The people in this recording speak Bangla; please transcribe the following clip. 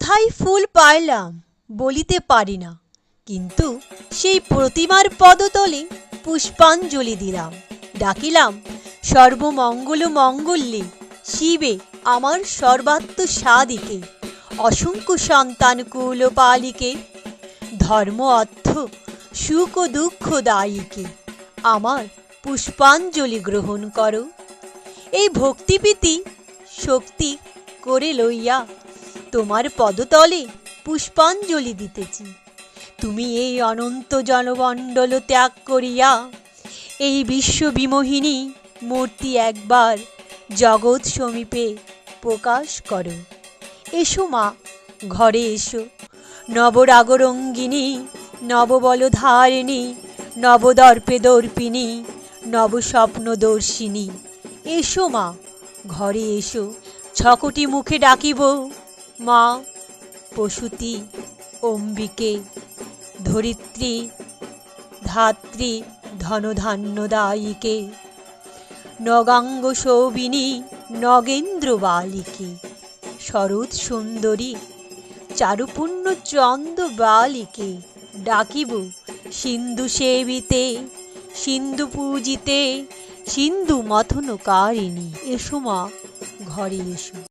কোথায় ফুল পাইলাম বলিতে পারি না। কিন্তু সেই প্রতিমার পদতলে পুষ্পাঞ্জলি দিলাম। ডাকিলাম সর্বমঙ্গল মঙ্গল্যে শিবে আমার সর্বাত্ম সাদিকে অসংখ্য সন্তান কুল পালিকে ধর্ম অর্থ সুখ দুঃখ দায়ীকে, আমার পুষ্পাঞ্জলি গ্রহণ করো। এই ভক্তিপ্রীতি শক্তি করে লইয়া তোমার পদতলে পুষ্পাঞ্জলি দিতেছি। তুমি এই অনন্ত জনমণ্ডল ত্যাগ করিয়া এই বিশ্ববিমোহিনী মূর্তি একবার জগৎ সমীপে প্রকাশ করো। এসো মা, ঘরে এসো। নবরাগরঙ্গিনী, নববলধারিণী, নবদর্পে দর্পিনী নবস্বপ্নদর্শিনী। এসো মা, ঘরে এসো। ছকটি মুখে ডাকিব মা, পশুতি, অম্বিকে, ধরিত্রী, ধাত্রী, ধনধান্যদায়িকে নগাঙ্গ সৌবিনী নগেন্দ্র বালিকে শরৎ সুন্দরী চারুপূর্ণ চন্দ বালিকে ডাকিব সিন্ধু সেবিতে সিন্ধু পূজিতে সিন্ধু মথনকারিণী এসো মা, ঘরে এসো।